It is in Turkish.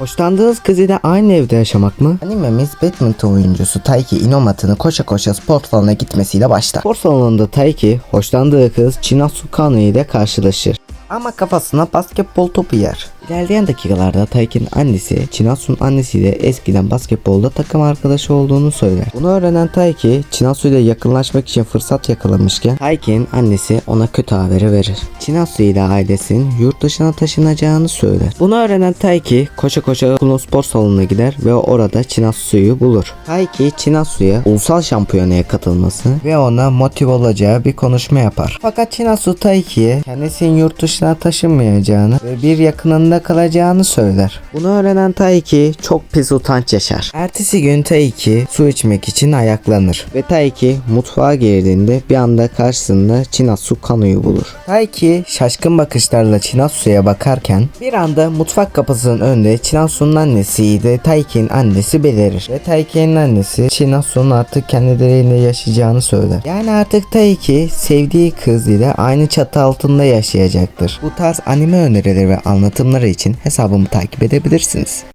Hoşlandığınız kız ile aynı evde yaşamak mı? Animemiz badminton oyuncusu Taiki Inomata'nın koşa koşa spor salonuna gitmesiyle başlar. Spor salonunda Taiki hoşlandığı kız Chinasu Kano ile karşılaşır. Ama kafasına basketbol topu yer. İlerleyen dakikalarda Taiki'nin annesi Chinasu'nun annesiyle eskiden basketbolda takım arkadaşı olduğunu söyler. Bunu öğrenen Taiki Chinasu ile yakınlaşmak için fırsat yakalamışken Taiki'nin annesi ona kötü haberi verir. Chinasu ile ailesinin yurt dışına taşınacağını söyler. Bunu öğrenen Taiki koşa koşa okulun spor salonuna gider ve orada Chinasu'yu bulur. Taiki Chinasu'ya ulusal şampiyonaya katılması ve ona motive olacağı bir konuşma yapar. Fakat Chinasu Taiki'ye kendisinin yurt dışına taşınmayacağını ve bir yakınında kalacağını söyler. Bunu öğrenen Taiki çok pis utanç yaşar. Ertesi gün Taiki su içmek için ayaklanır ve Taiki mutfağa girdiğinde bir anda karşısında Chinasu Kano'yu bulur. Taiki şaşkın bakışlarla Chinasu'ya bakarken bir anda mutfak kapısının önünde Chinasu'nun annesi ile Taiki'nin annesi belirir ve Taiki'nin annesi Chinasu'nun artık kendileriyle yaşayacağını söyler. Yani artık Taiki sevdiği kız ile aynı çatı altında yaşayacaktır. Bu tarz anime önerileri ve anlatımları için hesabımı takip edebilirsiniz.